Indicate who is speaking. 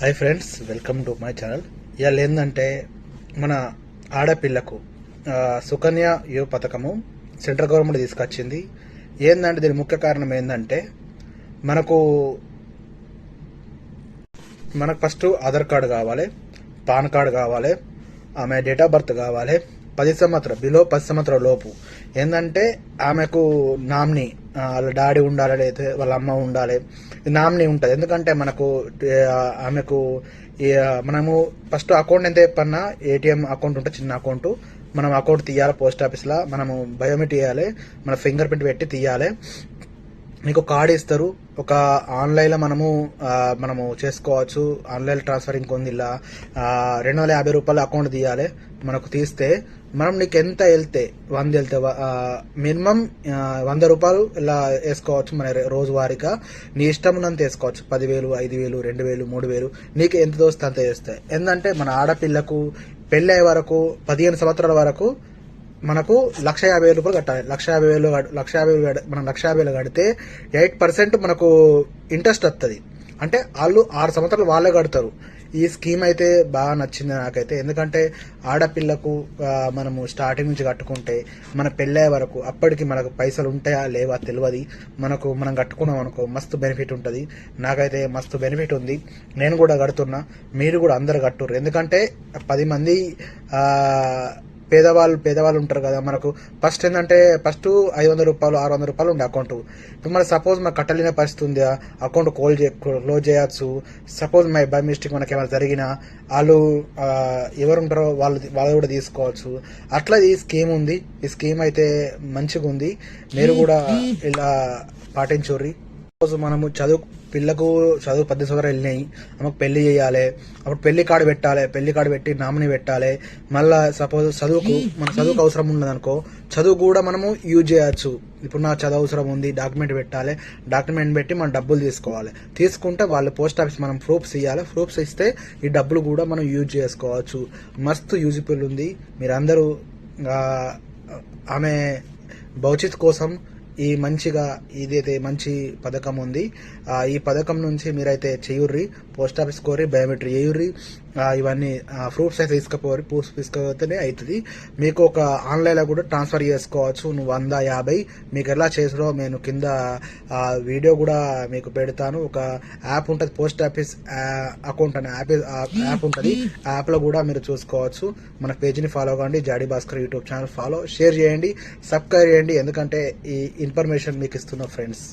Speaker 1: Hi friends welcome to my channel ఇవాళ ఏంటంటే మన ఆడపిల్లకు సుకన్య యువ పథకము సెంట్రల్ గవర్నమెంట్ తీసుకొచ్చింది. ఏంటంటే దీని ముఖ్య కారణం ఏంటంటే మనకు మనకు ఫస్ట్ ఆధార్ కార్డు కావాలి పాన్ కార్డు కావాలి ఆమె డేట్ ఆఫ్ బర్త్ కావాలి పది సంవత్సరం బిలో పది సంవత్సరాల లోపు. ఏంటంటే ఆమెకు నామ్ని వాళ్ళ డాడీ ఉండాలి లేదా వాళ్ళ అమ్మ ఉండాలి. నామినీ ఉంటుంది. ఎందుకంటే మనకు ఆమెకు మనము ఫస్ట్ అకౌంట్ ఎంత చెప్పన్నా ఏటీఎం అకౌంట్ ఉంటే చిన్న అకౌంట్. మనం అకౌంట్ తీయాలి పోస్ట్ ఆఫీస్లో. మనము బయోమెట్రిక్ చేయాలి మన ఫింగర్ ప్రింట్ పెట్టి తీయాలి. మీకు కార్డు ఇస్తారు. ఒక ఆన్లైన్లో మనము మనము చేసుకోవచ్చు. ఆన్లైన్ ట్రాన్స్ఫర్ ఇంకొంది ఇలా రెండు వందల యాభై రూపాయలు అకౌంట్ తీయాలి. మనకు తీస్తే మనం నీకు ఎంత వెళ్తే వంద వెళ్తే మినిమం వంద రూపాయలు ఇలా వేసుకోవచ్చు మన రోజువారీగా. నీ ఇష్టం ఉన్నంత వేసుకోవచ్చు. పదివేలు ఐదు వేలు రెండు వేలు మూడు వేలు నీకు ఎంత దోస్తే అంత వేస్తాయి ఎందుకంటే మన ఆడపిల్లకు పెళ్ళి అయ్యే వరకు పదిహేను సంవత్సరాల వరకు మనకు లక్ష యాభై వేలు రూపాయలు కట్టాలి. లక్ష యాభై వేలు లక్ష యాభై వేలు మనం లక్ష యాభై వేలు కడితే ఎయిట్ పర్సెంట్ మనకు ఇంట్రెస్ట్ వస్తుంది అంటే వాళ్ళు ఆరు సంవత్సరాలు వాళ్ళే కడతారు. ఈ స్కీమ్ అయితే బాగా నచ్చింది నాకైతే. ఎందుకంటే ఆడపిల్లకు మనము స్టార్టింగ్ నుంచి కట్టుకుంటే మన పెళ్ళే వరకు అప్పటికి మనకు పైసలు ఉంటాయా లేవా తెలియదు మనకు మనం కట్టుకున్నాం అనుకో మస్తు బెనిఫిట్ ఉంటుంది. నాకైతే మస్తు బెనిఫిట్ ఉంది. నేను కూడా కడుతున్నా. మీరు కూడా అందరు కట్టుర్రు. ఎందుకంటే పది మంది పేదవాళ్ళు పేదవాళ్ళు ఉంటారు కదా మనకు ఫస్ట్ ఏంటంటే ఫస్ట్ ఐదు వందల రూపాయలు ఆరు వందల రూపాయలు ఉండే అకౌంట్ ఇప్పుడు మన సపోజ్ మనకు కట్టలేని పరిస్థితి ఉంది అకౌంట్ కోల్ చే క్లోజ్ చేయొచ్చు. సపోజ్ మై బై మిస్టేక్ మనకి ఏమైనా జరిగినా వాళ్ళు ఎవరు ఉంటారో వాళ్ళు వాళ్ళు కూడా తీసుకోవచ్చు. అట్లా ఈ స్కీమ్ ఉంది. ఈ స్కీమ్ అయితే మంచిగా ఉంది మీరు కూడా ఇలా పాటించుర్రి. రోజు మనము చదువు పిల్లకు చదువు పద్దెనిమిది సంవత్సరాలు వెళ్ళినాయి. ఆమెకు పెళ్ళి చేయాలి. అప్పుడు పెళ్ళి కార్డు పెట్టాలి. పెళ్ళి కార్డు పెట్టి నామినీ పెట్టాలి. మళ్ళా సపోజ్ చదువుకు మన చదువుకు అవసరం ఉన్నదనుకో చదువు కూడా మనము యూజ్ చేయొచ్చు. ఇప్పుడు నా చదువు అవసరం ఉంది డాక్యుమెంట్ పెట్టాలి. డాక్యుమెంట్ పెట్టి మనం డబ్బులు తీసుకోవాలి. తీసుకుంటే వాళ్ళు పోస్ట్ ఆఫీస్ మనం ప్రూఫ్స్ ఇవ్వాలి ప్రూఫ్స్ ఇస్తే ఈ డబ్బులు కూడా మనం యూజ్ చేసుకోవచ్చు. మస్తు యూజ్ఫుల్ ఉంది. మీరందరూ ఆమె భవిష్యత్ కోసం ఈ మంచిగా ఇదైతే మంచి పథకం ఉంది. ఈ పథకం నుంచి మీరైతే చేయుర్రి పోస్ట్ ఆఫీస్ కోరి బయోమెట్రీ చేయుర్రి. ఇవన్నీ ప్రూఫ్స్ అయితే తీసుకుపోవాలి. ప్రూఫ్స్ తీసుకుపోతేనే అవుతుంది మీకు ఒక ఆన్లైన్లో కూడా ట్రాన్స్ఫర్ చేసుకోవచ్చు. నువ్వు వంద యాభై మీకు ఎలా చేసినో నేను కింద వీడియో కూడా మీకు పెడతాను. ఒక యాప్ ఉంటుంది పోస్ట్ ఆఫీస్ అకౌంట్ అనే యాప్ యాప్ ఉంటుంది. యాప్లో కూడా మీరు చూసుకోవచ్చు. మన పేజ్ని ఫాలో కండి. జాడీ Bhaskar YouTube channel follow share చేయండి. సబ్స్క్రైబ్ చేయండి. ఎందుకంటే ఈ ఇన్ఫర్మేషన్ మీకు ఇస్తున్న ఫ్రెండ్స్